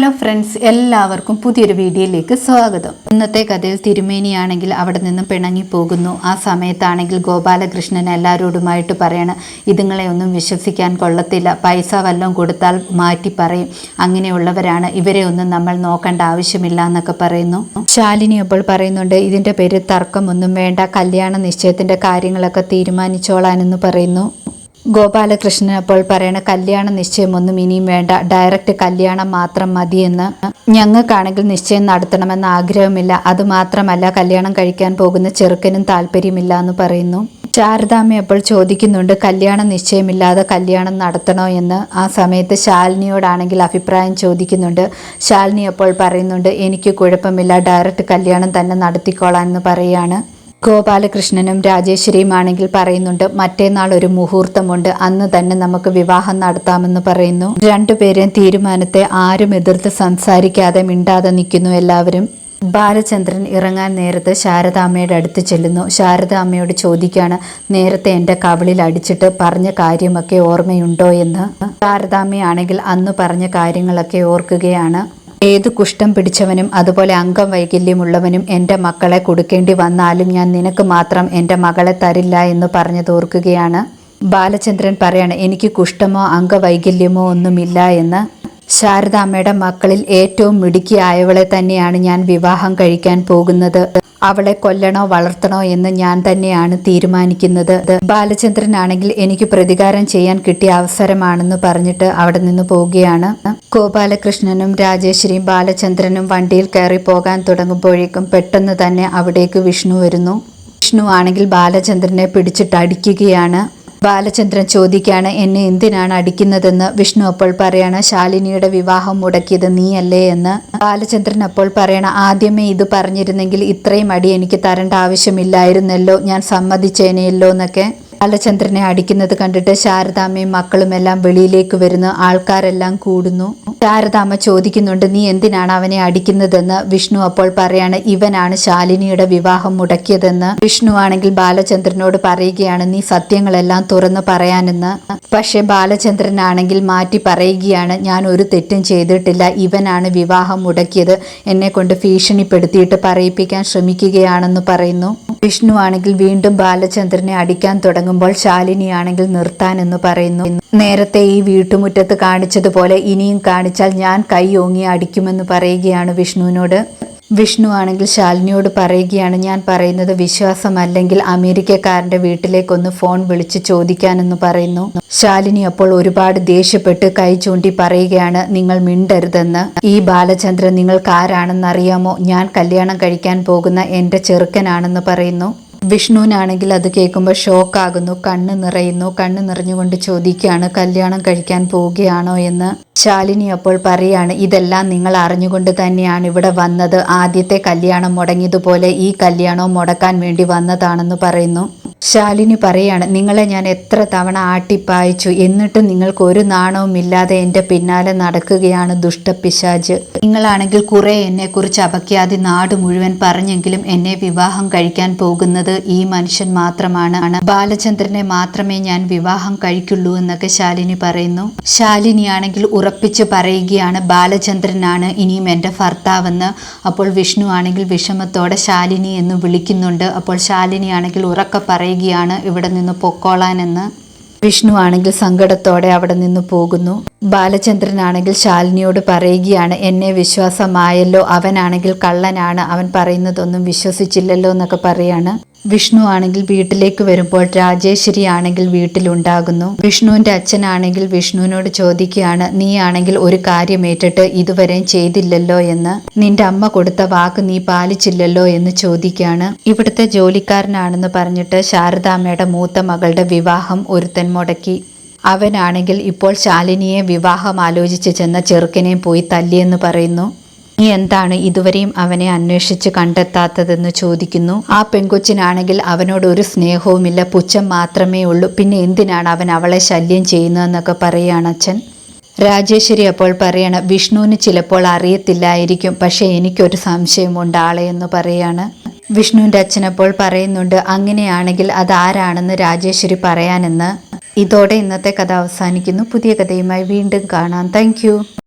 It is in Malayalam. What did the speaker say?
ഹലോ ഫ്രണ്ട്സ് എല്ലാവർക്കും പുതിയൊരു വീഡിയോയിലേക്ക് സ്വാഗതം. ഇന്നത്തെ കഥയിൽ തിരുമേനിയാണെങ്കിൽ അവിടെ നിന്നും പിണങ്ങി പോകുന്നു. ആ സമയത്താണെങ്കിൽ ഗോപാലകൃഷ്ണൻ എല്ലാവരോടുമായിട്ട് പറയണം ഇതുങ്ങളെ ഒന്നും വിശ്വസിക്കാൻ കൊള്ളത്തില്ല. പൈസ വല്ലതും കൊടുത്താൽ മാറ്റി പറയും. അങ്ങനെയുള്ളവരാണ്. ഇവരെ ഒന്നും നമ്മൾ നോക്കേണ്ട ആവശ്യമില്ല എന്നൊക്കെ പറയുന്നു. ശാലിനി അപ്പോൾ പറയുന്നുണ്ട് ഇതിന്റെ പേര് തർക്കമൊന്നും വേണ്ട. കല്യാണ നിശ്ചയത്തിന്റെ കാര്യങ്ങളൊക്കെ തീരുമാനിച്ചോളാനെന്ന് പറയുന്നു. ഗോപാലകൃഷ്ണൻ അപ്പോൾ പറയണ കല്യാണ നിശ്ചയമൊന്നും ഇനിയും വേണ്ട. ഡയറക്റ്റ് കല്യാണം മാത്രം മതിയെന്ന് ഞങ്ങൾക്കാണെങ്കിൽ നിശ്ചയം നടത്തണമെന്ന് ആഗ്രഹമില്ല. അത് മാത്രമല്ല കല്യാണം കഴിക്കാൻ പോകുന്ന ചെറുക്കനും താല്പര്യമില്ല എന്ന് പറയുന്നു. ശാരദാമ്മ അപ്പോൾ ചോദിക്കുന്നുണ്ട് കല്യാണം നിശ്ചയമില്ലാതെ കല്യാണം നടത്തണോ എന്ന്? ആ സമയത്ത് ശാലിനിയോടാണെങ്കിൽ അഭിപ്രായം ചോദിക്കുന്നുണ്ട്. ശാലിനി അപ്പോൾ പറയുന്നുണ്ട് എനിക്ക് കുഴപ്പമില്ല. ഡയറക്റ്റ് കല്യാണം തന്നെ നടത്തിക്കോളാം എന്ന് പറയാണ്. ഗോപാലകൃഷ്ണനും രാജേശ്വരിയുമാണെങ്കിൽ പറയുന്നുണ്ട് മറ്റേനാൾ ഒരു മുഹൂർത്തമുണ്ട് അന്ന് തന്നെ നമുക്ക് വിവാഹം നടത്താമെന്ന് പറയുന്നു. രണ്ടുപേരും തീരുമാനത്തെ ആരും എതിർത്ത് സംസാരിക്കാതെ മിണ്ടാതെ നിൽക്കുന്നു എല്ലാവരും. ബാലചന്ദ്രൻ ഇറങ്ങാൻ നേരത്ത് ശാരദാമ്മയുടെ അടുത്ത് ചെല്ലുന്നു. ശാരദാമ്മയോട് ചോദിക്കുകയാണ് നേരത്തെ എന്റെ കവളിൽ അടിച്ചിട്ട് പറഞ്ഞ കാര്യമൊക്കെ ഓർമ്മയുണ്ടോ? എന്ന്. ശാരദാമ്മയാണെങ്കിൽ അന്ന് പറഞ്ഞ കാര്യങ്ങളൊക്കെ ഓർക്കുകയാണ്. ഏത് കുഷ്ഠം പിടിച്ചവനും അതുപോലെ അംഗം വൈകല്യമുള്ളവനും എന്റെ മക്കളെ കൊടുക്കേണ്ടി വന്നാലും ഞാൻ നിനക്ക് മാത്രം എന്റെ മകളെ തരില്ല എന്ന് പറഞ്ഞു തോർക്കുകയാണ്. ബാലചന്ദ്രൻ പറയാണ് എനിക്ക് കുഷ്ഠമോ അംഗവൈകല്യമോ ഒന്നുമില്ല എന്ന്. ശാരദാമ്മയുടെ മക്കളിൽ ഏറ്റവും മിടുക്കിയായവളെ തന്നെയാണ് ഞാൻ വിവാഹം കഴിക്കാൻ പോകുന്നത്. അവളെ കൊല്ലണോ വളർത്തണോ എന്ന് ഞാൻ തന്നെയാണ് തീരുമാനിക്കുന്നത്. ബാലചന്ദ്രനാണെങ്കിൽ എനിക്ക് പ്രതികാരം ചെയ്യാൻ കിട്ടിയ അവസരമാണെന്ന് പറഞ്ഞിട്ട് അവിടെ നിന്ന് പോവുകയാണ്. ഗോപാലകൃഷ്ണനും രാജേശ്വരിയും ബാലചന്ദ്രനും വണ്ടിയിൽ കയറി പോകാൻ തുടങ്ങുമ്പോഴേക്കും പെട്ടെന്ന് തന്നെ അവിടേക്ക് വിഷ്ണു വരുന്നു. വിഷ്ണു ആണെങ്കിൽ ബാലചന്ദ്രനെ പിടിച്ചിട്ട് അടിക്കുകയാണ്. ബാലചന്ദ്രൻ ചോദിക്കുകയാണ് എന്നെ എന്തിനാണ് അടിക്കുന്നതെന്ന്? വിഷ്ണു അപ്പോൾ പറയാണ് ശാലിനിയുടെ വിവാഹം മുടക്കിയത് നീയല്ലേ എന്ന്. ബാലചന്ദ്രൻ അപ്പോൾ പറയണ ആദ്യമേ ഇത് പറഞ്ഞിരുന്നെങ്കിൽ ഇത്രയും അടി എനിക്ക് തരേണ്ട ആവശ്യമില്ലായിരുന്നല്ലോ ഞാൻ സമ്മതിച്ചേനെയല്ലോ എന്നൊക്കെ. ബാലചന്ദ്രനെ അടിക്കുന്നത് കണ്ടിട്ട് ശാരദാമ്മയും മക്കളും എല്ലാം വെളിയിലേക്ക് വരുന്ന. ആൾക്കാരെല്ലാം കൂടുന്നു. ശാരദാമ്മ ചോദിക്കുന്നുണ്ട് നീ എന്തിനാണ് അവനെ അടിക്കുന്നതെന്ന്? വിഷ്ണു അപ്പോൾ പറയാണ് ഇവനാണ് ശാലിനിയുടെ വിവാഹം മുടക്കിയതെന്ന്. വിഷ്ണു ആണെങ്കിൽ ബാലചന്ദ്രനോട് പറയുകയാണ് നീ സത്യങ്ങളെല്ലാം തുറന്നു പറയാനെന്ന്. പക്ഷെ ബാലചന്ദ്രനാണെങ്കിൽ മാറ്റി പറയുകയാണ് ഞാൻ ഒരു തെറ്റും ചെയ്തിട്ടില്ല. ഇവനാണ് വിവാഹം മുടക്കിയത്. എന്നെ കൊണ്ട് ഭീഷണിപ്പെടുത്തിയിട്ട് പറയിപ്പിക്കാൻ ശ്രമിക്കുകയാണെന്ന് പറയുന്നു. വിഷ്ണു ആണെങ്കിൽ വീണ്ടും ബാലചന്ദ്രനെ അടിക്കാൻ തുടങ്ങുമ്പോൾ ശാലിനിയാണെങ്കിൽ നിർത്താനെന്ന് പറയുന്നു. നേരത്തെ ഈ വീട്ടുമുറ്റത്ത് കാണിച്ചതുപോലെ ഇനിയും കാണിച്ചാൽ ഞാൻ കൈ ഓങ്ങി അടിക്കുമെന്ന് പറയുകയാണ് വിഷ്ണുവിനോട്. വിഷ്ണു ആണെങ്കിൽ ശാലിനിയോട് പറയുകയാണ് ഞാൻ പറയുന്നത് വിശ്വാസം അല്ലെങ്കിൽ അമേരിക്കക്കാരന്റെ വീട്ടിലേക്കൊന്ന് ഫോൺ വിളിച്ച് ചോദിക്കാനെന്ന് പറയുന്നു. ശാലിനി അപ്പോൾ ഒരുപാട് ദേഷ്യപ്പെട്ട് കൈ ചൂണ്ടി പറയുകയാണ് നിങ്ങൾ മിണ്ടരുതെന്ന്. ഈ ബാലചന്ദ്രൻ നിങ്ങൾക്ക് ആരാണെന്ന് അറിയാമോ ഞാൻ കല്യാണം കഴിക്കാൻ പോകുന്ന എന്റെ ചെറുക്കനാണെന്ന് പറയുന്നു. വിഷ്ണുവിനാണെങ്കിൽ അത് കേൾക്കുമ്പോൾ ഷോക്കാകുന്നു കണ്ണ് നിറയുന്നു. കണ്ണ് നിറഞ്ഞുകൊണ്ട് ചോദിക്കുകയാണ് കല്യാണം കഴിക്കാൻ പോവുകയാണോ? എന്ന് ശാലിനി അപ്പോൾ പറയാണ് ഇതെല്ലാം നിങ്ങൾ അറിഞ്ഞുകൊണ്ട് തന്നെയാണ് ഇവിടെ വന്നത്. ആദ്യത്തെ കല്യാണം മുടങ്ങിയതുപോലെ ഈ കല്യാണവും മുടക്കാൻ വേണ്ടി വന്നതാണെന്ന് പറയുന്നു. ശാലിനി പറയാണ് നിങ്ങളെ ഞാൻ എത്ര തവണ ആട്ടിപ്പായിച്ചു. എന്നിട്ടും നിങ്ങൾക്ക് ഒരു നാണവും ഇല്ലാതെ എന്റെ പിന്നാലെ നടക്കുകയാണ് ദുഷ്ടപിശാജ് നിങ്ങളാണെങ്കിൽ കുറെ എന്നെക്കുറിച്ച് അപഖ്യാതി നാട് മുഴുവൻ പറഞ്ഞെങ്കിലും എന്നെ വിവാഹം കഴിക്കാൻ പോകുന്നത് ഈ മനുഷ്യൻ മാത്രമാണ്. ബാലചന്ദ്രനെ മാത്രമേ ഞാൻ വിവാഹം കഴിക്കുള്ളൂ എന്നൊക്കെ ശാലിനി പറയുന്നു. ശാലിനിയാണെങ്കിൽ ഉറപ്പിച്ച് പറയുകയാണ് ബാലചന്ദ്രനാണ് ഇനിയും എന്റെ ഭർത്താവെന്ന്. അപ്പോൾ വിഷ്ണു ആണെങ്കിൽ വിഷമത്തോടെ ശാലിനി എന്ന് വിളിക്കുന്നുണ്ട്. അപ്പോൾ ശാലിനിയാണെങ്കിൽ ഉറക്കെ പറയുകയാണ് ഇവിടെ നിന്ന് പൊക്കോളാനെന്ന് വിഷ്ണു ആണെങ്കിൽ സങ്കടത്തോടെ അവിടെ നിന്ന് പോകുന്നു. ബാലചന്ദ്രനാണെങ്കിൽ ശാലിനിയോട് പറയുകയാണ് എന്നെ വിശ്വാസമായല്ലോ അവനാണെങ്കിൽ കള്ളനാണ് അവൻ പറയുന്നതൊന്നും വിശ്വസിച്ചില്ലല്ലോ എന്നൊക്കെ പറയാണ്. വിഷ്ണു ആണെങ്കിൽ വീട്ടിലേക്ക് വരുമ്പോൾ രാജേശ്വരി ആണെങ്കിൽ വീട്ടിലുണ്ടാകുന്നു. വിഷ്ണുവിന്റെ അച്ഛനാണെങ്കിൽ വിഷ്ണുവിനോട് ചോദിക്കുകയാണ് നീ ആണെങ്കിൽ ഒരു കാര്യം ഏറ്റിട്ട് ഇതുവരെയും ചെയ്തില്ലല്ലോ എന്ന്? നിന്റെ അമ്മ കൊടുത്ത വാക്ക് നീ പാലിച്ചില്ലല്ലോ എന്ന് ചോദിക്കുകയാണ്. ഇവിടുത്തെ ജോലിക്കാരനാണെന്ന് പറഞ്ഞിട്ട് ശാരദാമ്മയുടെ മൂത്ത മകളുടെ വിവാഹം ഒരുത്തൻ മുടക്കി. അവനാണെങ്കിൽ ഇപ്പോൾ ശാലിനിയെ വിവാഹം ആലോചിച്ച് ചെന്ന ചെറുക്കനെയും പോയി തല്ലിയെന്ന് പറയുന്നു. നീ എന്താണ് ഇതുവരെയും അവനെ അന്വേഷിച്ച് കണ്ടെത്താത്തതെന്ന് ചോദിക്കുന്നു? ആ പെൺകൊച്ചിനാണെങ്കിൽ അവനോട് ഒരു സ്നേഹവുമില്ല. പുച്ഛം മാത്രമേ ഉള്ളൂ. പിന്നെ എന്തിനാണ് അവൻ അവളെ ശല്യം ചെയ്യുന്നതെന്നൊക്കെ പറയുകയാണ് അച്ഛൻ. രാജേശ്വരി അപ്പോൾ പറയണം വിഷ്ണുവിന് ചിലപ്പോൾ അറിയത്തില്ലായിരിക്കും. പക്ഷേ എനിക്കൊരു സംശയമുണ്ട് ആളെ എന്ന് പറയാണ്. വിഷ്ണുവിന്റെ അച്ഛനപ്പോൾ പറയുന്നുണ്ട് അങ്ങനെയാണെങ്കിൽ അത് ആരാണെന്ന് രാജേശ്വരി പറയാനെന്ന്. ഇതോടെ ഇന്നത്തെ കഥ അവസാനിക്കുന്നു. പുതിയ കഥയുമായി വീണ്ടും കാണാം. താങ്ക്